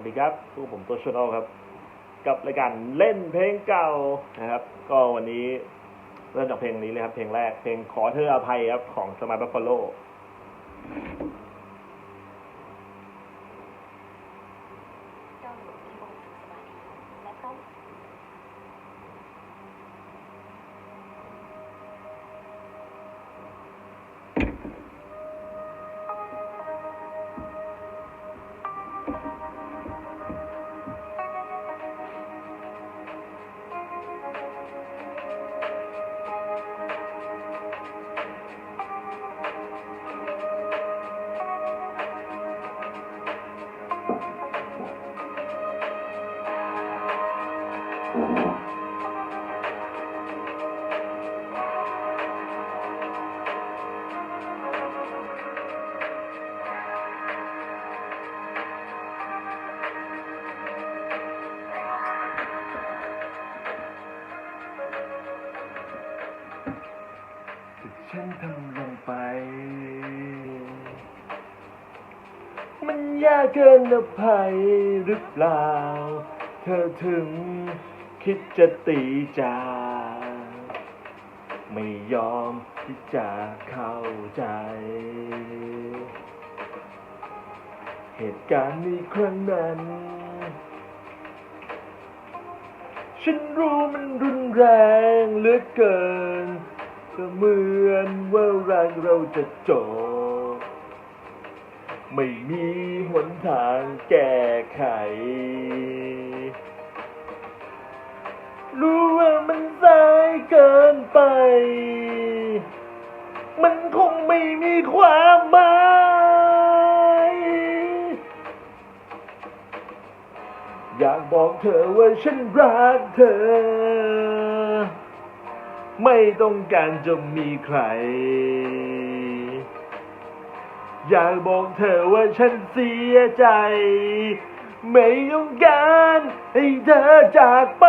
วัสดีครับผู้ผมตัวชดเอาครับ กับรายการเล่นเพลงเก่านะครับ ก็วันนี้เริ่มจากเพลงนี้เลยครับ เพลงแรกเพลงขอเธออภัยครับของสมาร์ทบัฟฟาโล ฉันทำลงไป มันยากเกินอภัยหรือเปล่า เธอถึง คิดจะตีจากไม่ยอมที่จะเข้าใจ เหตุการณ์ในครั้งนั้น ฉันรู้มันรุนแรงเหลือเกินก็เหมือนว่ารักเราจะจบ ไม่มีหนทางแก้ไข รู้ว่ามันสายเกินไป มันคงไม่มีความหมายอยากบอกเธอว่าฉันรักเธอ ไม่ต้องการจะมีใคร อยากบอกเธอว่าฉันเสียใจ ไม่ต้องการให้เธอจากไป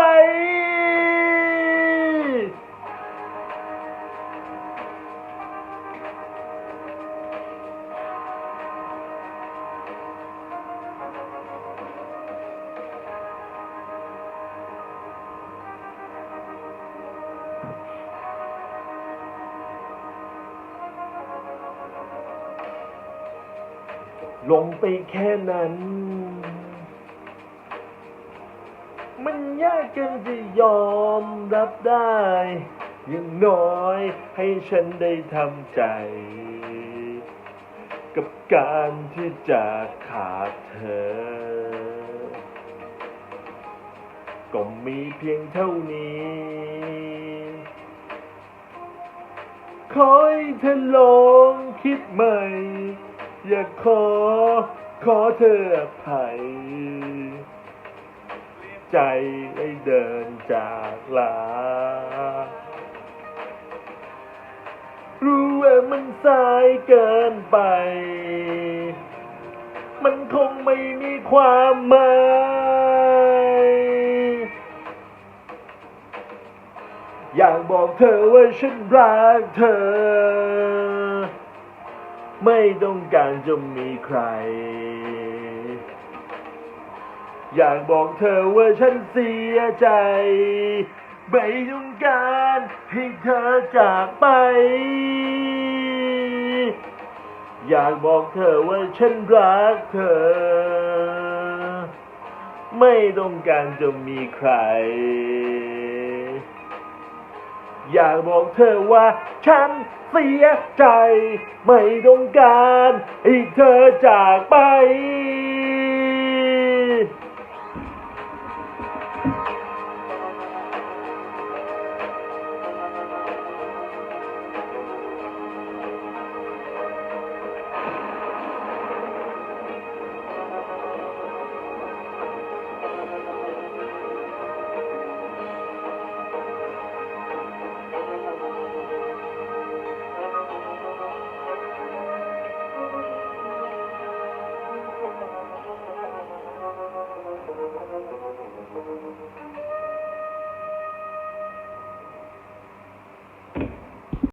ลงไปแค่นั้น มันยากเกินจะยอมรับได้ อยังน้อยให้ฉันได้ทำใจ กับการที่จะขาดเธอ ก็มีเพียงเท่านี้ขอให้เธอลองคิดใหม่ อยากขอ ขอเธออภัย ใจได้เดินจากลา รู้ว่ามันสายเกินไป มันคงไม่มีความหมายอยากบอกเธอว่าฉันรักเธอ ไม่ต้องการจะมีใคร อยากบอกเธอว่าฉันเสียใจ ไม่ต้องการให้เธอจากไป อยากบอกเธอว่าฉันรักเธอ ไม่ต้องการจะมีใคร อยากบอกเธอว่าฉันเสียใจ ไม่ต้องการให้เธอจากไป